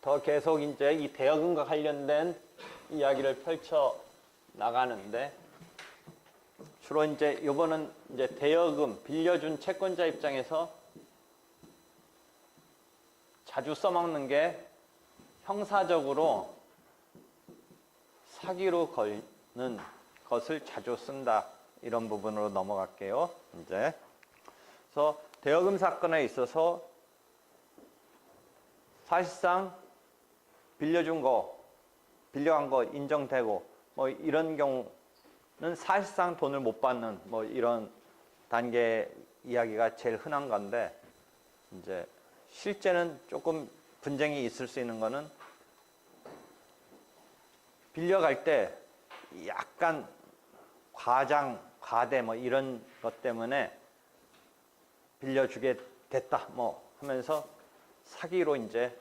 더 계속 이제 이 대여금과 관련된 이야기를 펼쳐 나가는데 주로 이제 요거는 이제 대여금 빌려준 채권자 입장에서 자주 써먹는 게 형사적으로 사기로 걸는 것을 자주 쓴다 이런 부분으로 넘어갈게요. 이제 그래서 대여금 사건에 있어서 사실상 빌려준 거, 빌려간 거 인정되고 뭐 이런 경우는 사실상 돈을 못 받는 뭐 이런 단계 이야기가 제일 흔한 건데 이제 실제는 조금 분쟁이 있을 수 있는 거는 빌려갈 때 약간 과장, 과대 뭐 이런 것 때문에 빌려주게 됐다 뭐 하면서 사기로 이제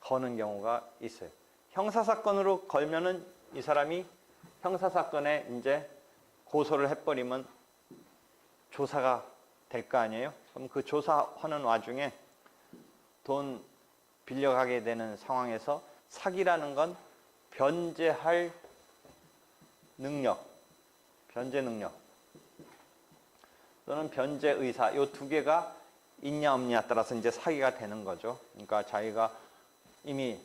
거는 경우가 있어요. 형사 사건으로 걸면은 이 사람이 형사 사건에 이제 고소를 해버리면 조사가 될 거 아니에요? 그럼 그 조사하는 와중에 돈 빌려가게 되는 상황에서 사기라는 건 변제할 능력, 변제 능력. 또는 변제 의사. 이 두 개가 있냐 없냐 따라서 이제 사기가 되는 거죠. 그러니까 자기가 이미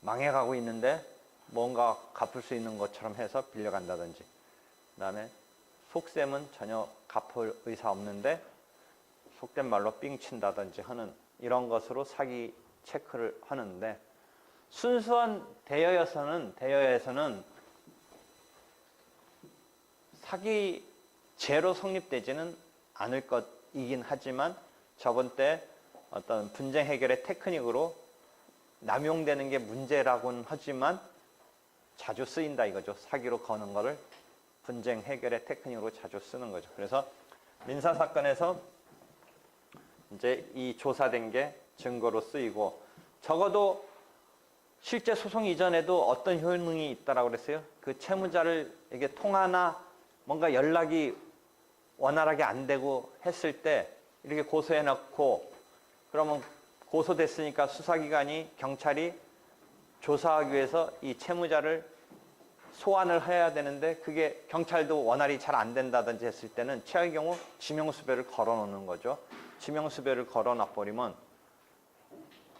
망해가고 있는데 뭔가 갚을 수 있는 것처럼 해서 빌려간다든지. 그다음에 속셈은 전혀 갚을 의사 없는데 속된 말로 삥 친다든지 하는 이런 것으로 사기 체크를 하는데 순수한 대여에서는 대여에서는 사기 죄로 성립되지는 않을 것이긴 하지만 저번 때 어떤 분쟁 해결의 테크닉으로 남용되는 게 문제라고는 하지만 자주 쓰인다 이거죠. 사기로 거는 거를 분쟁 해결의 테크닉으로 자주 쓰는 거죠. 그래서 민사 사건에서 이제 이 조사된 게 증거로 쓰이고 적어도 실제 소송 이전에도 어떤 효능이 있다라고 그랬어요. 그 채무자를 이게 통화나 뭔가 연락이 원활하게 안 되고 했을 때 이렇게 고소해 놓고 그러면 고소됐으니까 수사기관이 경찰이 조사하기 위해서 이 채무자를 소환을 해야 되는데 그게 경찰도 원활히 잘 안 된다든지 했을 때는 최악의 경우 지명수배를 걸어 놓는 거죠. 지명수배를 걸어 놔버리면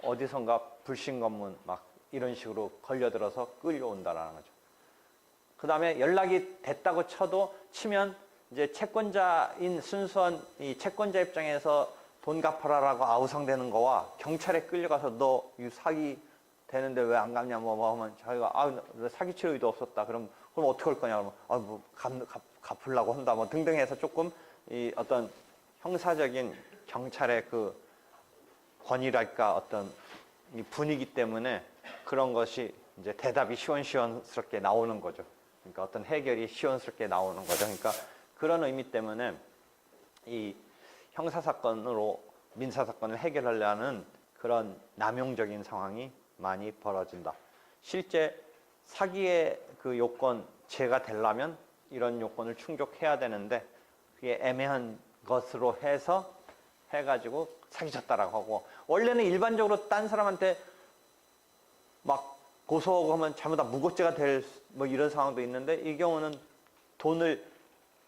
어디선가 불신검문 막 이런 식으로 걸려들어서 끌려온다라는 거죠. 그 다음에 연락이 됐다고 쳐도 치면 이제 채권자인 순수한 이 채권자 입장에서 돈 갚아라라고 아우성되는 거와 경찰에 끌려가서 너이 사기 되는데 왜 안 갚냐? 뭐, 뭐 하면 자기가 아나 사기 칠 의도 없었다. 그럼 그럼 어떻게 할 거냐? 그러면 아뭐 갚, 갚으려고 한다. 뭐 등등 해서 조금 이 어떤 형사적인 경찰의 그 권위랄까 어떤 이 분위기 때문에 그런 것이 이제 대답이 시원시원스럽게 나오는 거죠. 그러니까 어떤 해결이 시원스럽게 나오는 거죠. 그러니까 그런 의미 때문에 이 형사 사건으로 민사 사건을 해결하려는 그런 남용적인 상황이 많이 벌어진다. 실제 사기의 그 요건 제가 되려면 이런 요건을 충족해야 되는데 그게 애매한 것으로 해서 해가지고 사기쳤다라고 하고 원래는 일반적으로 딴 사람한테 막 고소하고 하면 잘못 다 무고죄가 될 뭐 이런 상황도 있는데 이 경우는 돈을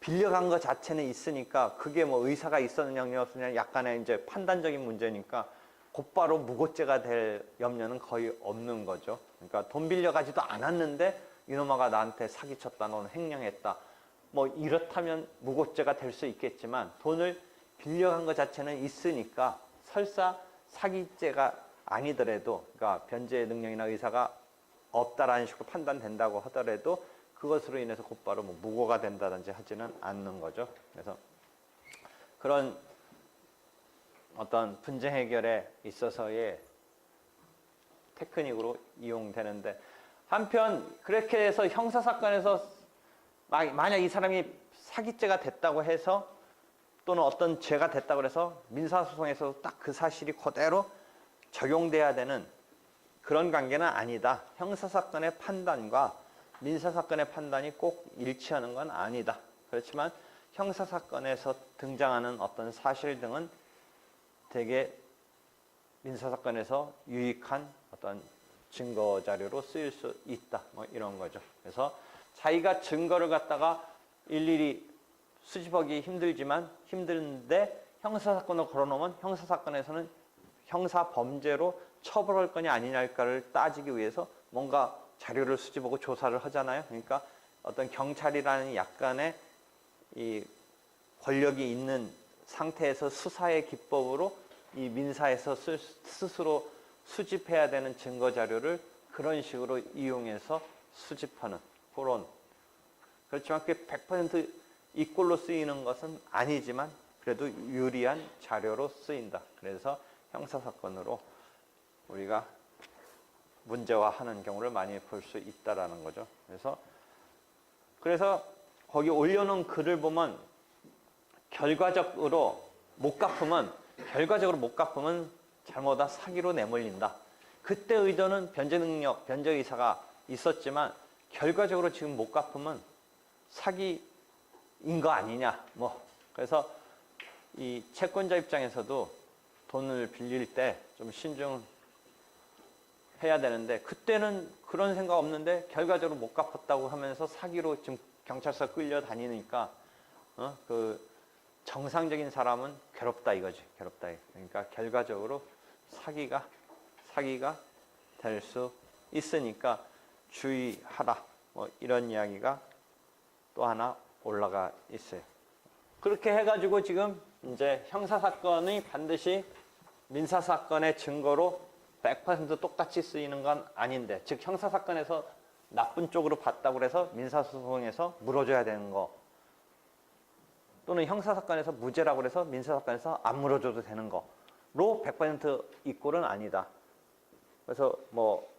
빌려간 것 자체는 있으니까 그게 뭐 의사가 있었느냐 없었느냐 약간의 이제 판단적인 문제니까 곧바로 무고죄가 될 염려는 거의 없는 거죠. 그러니까 돈 빌려가지도 않았는데 이놈아가 나한테 사기쳤다, 너는 횡령했다. 뭐 이렇다면 무고죄가 될 수 있겠지만 돈을 빌려간 것 자체는 있으니까 설사 사기죄가 아니더라도 그러니까 변제 능력이나 의사가 없다라는 식으로 판단된다고 하더라도 그것으로 인해서 곧바로 뭐 무고가 된다든지 하지는 않는 거죠. 그래서 그런 어떤 분쟁 해결에 있어서의 테크닉으로 이용되는데 한편 그렇게 해서 형사 사건에서 마- 만약 이 사람이 사기죄가 됐다고 해서 또는 어떤 죄가 됐다고 해서 민사 소송에서 딱 그 사실이 그대로 적용돼야 되는 그런 관계는 아니다. 형사 사건의 판단과 민사 사건의 판단이 꼭 일치하는 건 아니다. 그렇지만 형사 사건에서 등장하는 어떤 사실 등은 대개 민사 사건에서 유익한 어떤 증거 자료로 쓰일 수 있다. 뭐 이런 거죠. 그래서 자기가 증거를 갖다가 일일이 수집하기 힘들지만 힘든데 형사 사건을 걸어놓으면 형사 사건에서는 형사 범죄로 처벌할 거냐 아니냐를 따지기 위해서 뭔가 자료를 수집하고 조사를 하잖아요. 그러니까 어떤 경찰이라는 약간의 이 권력이 있는 상태에서 수사의 기법으로 이 민사에서 스- 스스로 수집해야 되는 증거 자료를 그런 식으로 이용해서 수집하는 그런 그렇지만 그게 100% 이꼴로 쓰이는 것은 아니지만 그래도 유리한 자료로 쓰인다. 그래서 형사 사건으로 우리가 문제화하는 경우를 많이 볼 수 있다라는 거죠. 그래서 그래서 거기 올려놓은 글을 보면 결과적으로 못 갚으면 결과적으로 못 갚으면 잘못하다 사기로 내몰린다. 그때 의도는 변제 능력, 변제 의사가 있었지만 결과적으로 지금 못 갚으면 사기인 거 아니냐. 뭐 그래서 이 채권자 입장에서도 돈을 빌릴 때 좀 신중 해야 되는데 그때는 그런 생각 없는데 결과적으로 못 갚았다고 하면서 사기로 지금 경찰서 끌려다니니까 어? 그 정상적인 사람은 괴롭다 이거지 괴롭다 그러니까 결과적으로 사기가 사기가 될 수 있으니까 주의하라 뭐 이런 이야기가 또 하나 올라가 있어요. 그렇게 해가지고 지금 이제 형사 사건이 반드시 민사 사건의 증거로 100% 똑같이 쓰이는 건 아닌데, 즉 형사 사건에서 나쁜 쪽으로 봤다고 해서 민사 소송에서 물어줘야 되는 거, 또는 형사 사건에서 무죄라고 해서 민사 사건에서 안 물어줘도 되는 거로 100% 이꼴은 아니다. 그래서 뭐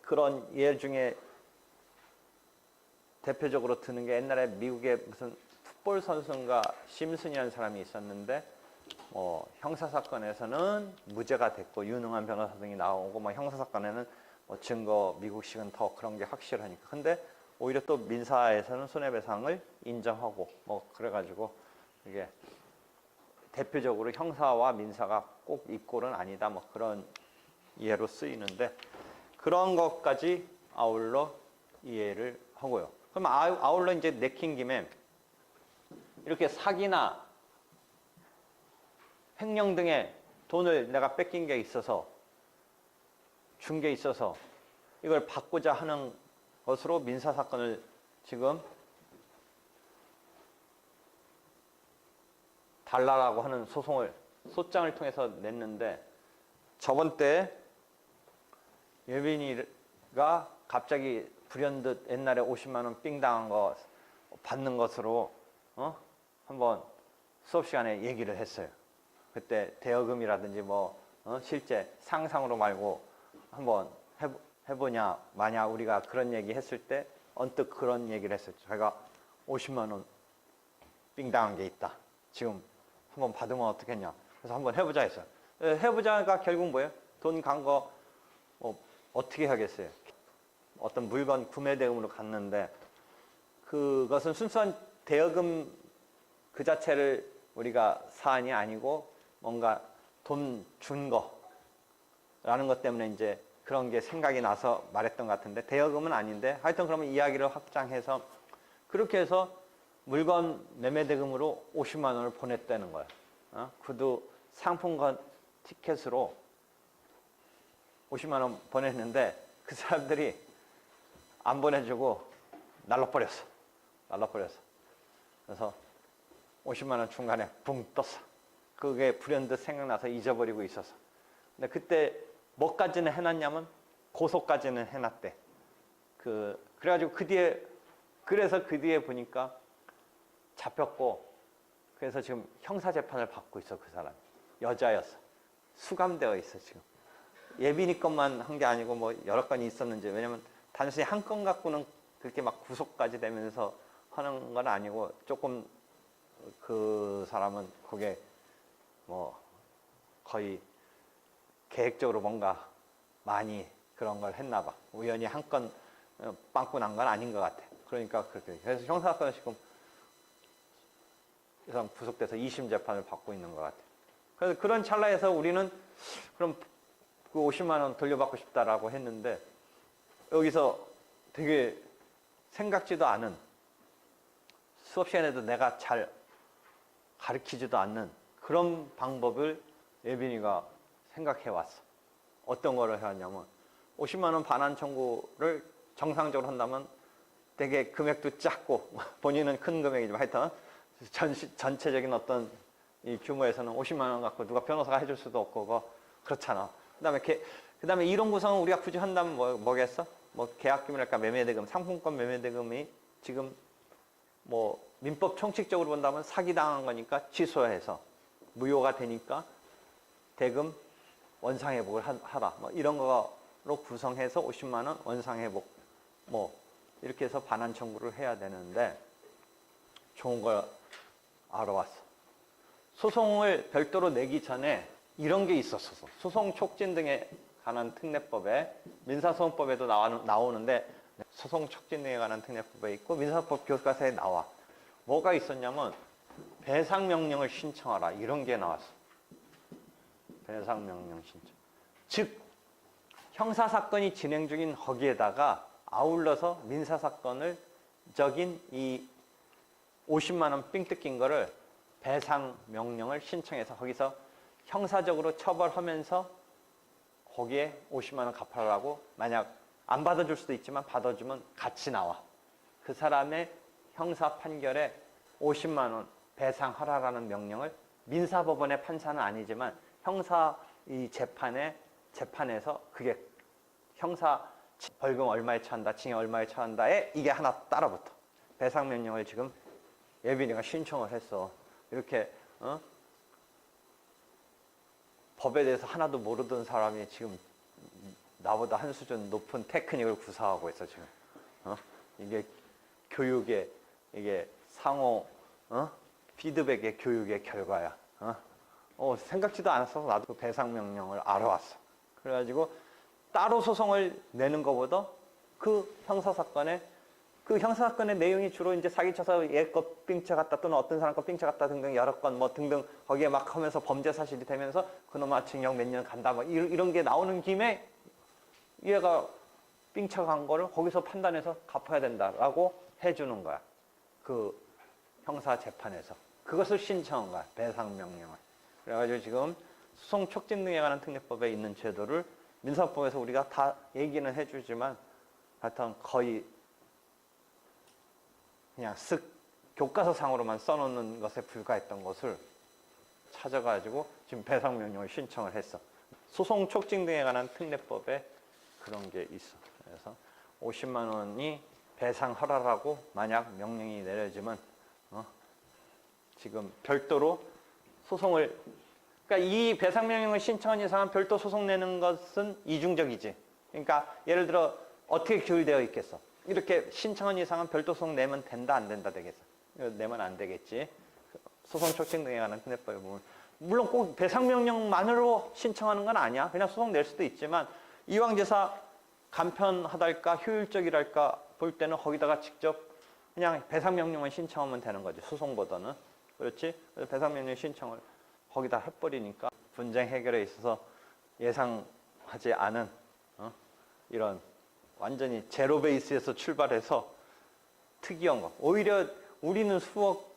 그런 예 중에 대표적으로 드는 게 옛날에 미국의 무슨 풋볼 선수인가 심슨이라는 사람이 있었는데 뭐 형사 사건에서는 무죄가 됐고 유능한 변호사 등이 나오고 뭐 형사 사건에는 뭐 증거 미국식은 더 그런 게 확실하니까 근데 오히려 또 민사에서는 손해배상을 인정하고 뭐 그래가지고 이게 대표적으로 형사와 민사가 꼭 이꼴은 아니다 뭐 그런 이해로 쓰이는데 그런 것까지 아울러 이해를 하고요. 그럼 아- 아울러 이제 내킨 김에 이렇게 사기나 횡령 등의 돈을 내가 뺏긴 게 있어서 준 게 있어서 이걸 받고자 하는 것으로 민사 사건을 지금 달라라고 하는 소송을 소장을 통해서 냈는데 저번 때 예빈이가 갑자기 불현듯 옛날에 50만 원 삥 당한 거 받는 것으로 어? 한번 수업 시간에 얘기를 했어요. 그때 대여금이라든지 뭐 어? 실제 상상으로 말고 한번 해보, 해보냐 마냐 우리가 그런 얘기 했을 때 언뜻 그런 얘기를 했었죠. 제가 50만 원삥 당한 게 있다. 지금 한번 받으면 어떻겠냐. 그래서 한번 해보자 했어요. 예, 해보자가 결국 뭐예요? 돈 간 거 뭐 어떻게 하겠어요? 어떤 물건 구매 대금으로 갔는데 그것은 순수한 대여금 그 자체를 우리가 사안이 아니고 뭔가 돈 준 거라는 것 때문에 이제 그런 게 생각이 나서 말했던 것 같은데 대여금은 아닌데 하여튼 그러면 이야기를 확장해서 그렇게 해서 물건 매매 대금으로 50만 원을 보냈다는 거야. 어? 그도 상품권 티켓으로 50만 원 보냈는데 그 사람들이 안 보내주고 날라버렸어. 날라버렸어. 그래서 50만 원 중간에 붕 떴어. 그게 불현듯 생각나서 잊어버리고 있었어. 근데 그때 뭐까지는 해놨냐면 고소까지는 해놨대. 그 그래가지고 그 뒤에 그래서 그 뒤에 보니까 잡혔고 그래서 지금 형사 재판을 받고 있어 그 사람 여자였어 수감되어 있어 지금 예빈이 것만 한 게 아니고 뭐 여러 건이 있었는지 왜냐면 단순히 한 건 갖고는 그렇게 막 구속까지 되면서 하는 건 아니고 조금 그 사람은 그게 뭐 거의 계획적으로 뭔가 많이 그런 걸 했나 봐. 우연히 한 건 빵꾸 난 건 아닌 것 같아. 그러니까 그렇게. 그래서 형사사건은 지금 이상 구속돼서 2심 재판을 받고 있는 것 같아요. 그래서 그런 찰나에서 우리는 그럼 그 50만 원 돌려받고 싶다라고 했는데 여기서 되게 생각지도 않은 수업 시간에도 내가 잘 가르치지도 않는 그런 방법을 예빈이가 생각해 왔어. 어떤 거를 해왔냐면 50만 원 반환 청구를 정상적으로 한다면 되게 금액도 작고 본인은 큰 금액이지만 하여튼 전, 전체적인 어떤 이 규모에서는 50만 원 갖고 누가 변호사가 해줄 수도 없고 그거 그렇잖아. 그다음에 개, 그다음에 이런 구성은 우리가 굳이 한다면 뭐, 뭐겠어? 뭐 계약금이랄까 매매대금, 상품권 매매대금이 지금 뭐 민법 총칙적으로 본다면 사기 당한 거니까 취소해서 무효가 되니까 대금 원상회복을 하- 하라. 뭐 이런 거로 구성해서 50만 원 원상회복 뭐 이렇게 해서 반환 청구를 해야 되는데 좋은 걸 알아왔어. 소송을 별도로 내기 전에 이런 게 있었어. 소송 촉진 등에 관한 특례법에 민사소송법에도 나오는데 소송 촉진 등에 관한 특례법에 있고 민사법 교과서에 나와. 뭐가 있었냐면 배상 명령을 신청하라 이런 게 나왔어. 배상 명령 신청. 즉 형사 사건이 진행 중인 거기에다가 아울러서 민사 사건을 적인 이 50만 원 삥 뜯긴 거를 배상 명령을 신청해서 거기서 형사적으로 처벌하면서 거기에 50만 원 갚아라고 만약 안 받아줄 수도 있지만 받아주면 같이 나와. 그 사람의 형사 판결에 50만 원 배상하라라는 명령을 민사법원의 판사는 아니지만 형사 이 재판에 재판에서 그게 형사 벌금 얼마에 처한다, 징역 얼마에 처한다에 이게 하나 따라붙어. 배상 명령을 지금 예빈이가 신청을 했어. 이렇게 어? 법에 대해서 하나도 모르던 사람이 지금 나보다 한 수준 높은 테크닉을 구사하고 있어 지금. 어? 이게 교육의 이게 상호 어? 피드백의 교육의 결과야. 어? 어, 생각지도 않았어. 나도 그 배상 명령을 알아왔어. 그래가지고 따로 소송을 내는 것보다 그 형사 사건에 그 형사 사건의 내용이 주로 이제 사기쳐서 얘거 삥쳐 갔다 또는 어떤 사람 거 삥쳐 갔다 등등 여러 건 뭐 등등 거기에 막 하면서 범죄 사실이 되면서 그놈아 징역 몇 년 간다 뭐 이런, 이런 게 나오는 김에 얘가 삥쳐 간 거를 거기서 판단해서 갚아야 된다라고 해주는 거야. 그 형사 재판에서 그것을 신청한 거야 배상 명령을. 그래가지고 지금 소송 촉진 등에 관한 특례법에 있는 제도를 민사법에서 우리가 다 얘기는 해주지만 하여튼 거의 그냥 쓱 교과서 상으로만 써놓는 것에 불과했던 것을 찾아가지고 지금 배상 명령을 신청을 했어. 소송 촉진 등에 관한 특례법에 그런 게 있어. 그래서 50만 원이 배상하라라고 만약 명령이 내려지면 어? 지금 별도로 소송을 그러니까 이 배상 명령을 신청한 이상은 별도 소송 내는 것은 이중적이지. 그러니까 예를 들어 어떻게 규율되어 있겠어? 이렇게 신청한 이상은 별도 소송 내면 된다 안 된다 되겠어? 내면 안 되겠지. 소송 촉진 등에 관한 특례법에 보면 물론 꼭 배상 명령만으로 신청하는 건 아니야. 그냥 소송 낼 수도 있지만 이왕 제사 간편하달까 효율적이랄까 볼 때는 거기다가 직접 그냥 배상 명령만 신청하면 되는 거지. 소송보다는 그렇지. 그래서 배상 명령 신청을 거기다 해버리니까 분쟁 해결에 있어서 예상하지 않은 어? 이런 완전히 제로 베이스에서 출발해서 특이한 거. 오히려 우리는 수억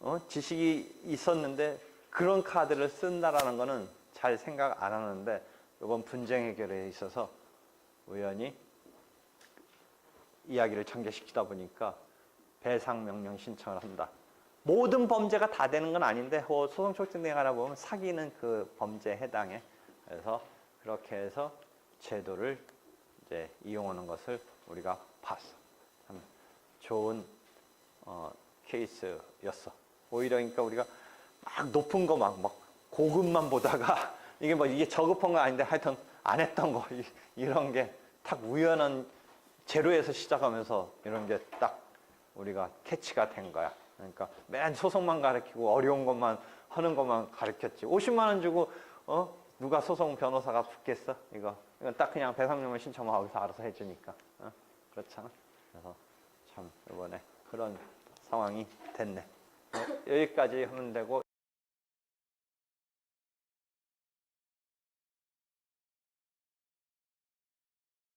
어? 지식이 있었는데 그런 카드를 쓴다라는 거는 잘 생각 안 하는데 이번 분쟁 해결에 있어서 우연히 이야기를 전개시키다 보니까 배상 명령 신청을 한다. 모든 범죄가 다 되는 건 아닌데 어, 소송 촉진 등에 관해 보면 사기는 그 범죄에 해당해. 그래서 그렇게 해서 제도를 이제 이용하는 것을 우리가 봤어. 참 좋은 어, 케이스였어. 오히려 그러니까 우리가 막 높은 거 막 막 고급만 보다가 이게 뭐 이게 저급한 거 아닌데 하여튼 안 했던 거 이- 이런 게 딱 우연한 제로에서 시작하면서 이런 게 딱 우리가 캐치가 된 거야. 그러니까 맨 소송만 가르치고 어려운 것만 하는 것만 가르쳤지. 50만 원 주고 어 누가 소송 변호사가 붙겠어? 이거 이건 딱 그냥 배상료만 신청하면 거기서 알아서 해주니까 어? 그렇잖아. 그래서 참 이번에 그런 상황이 됐네. 뭐 여기까지 하면 되고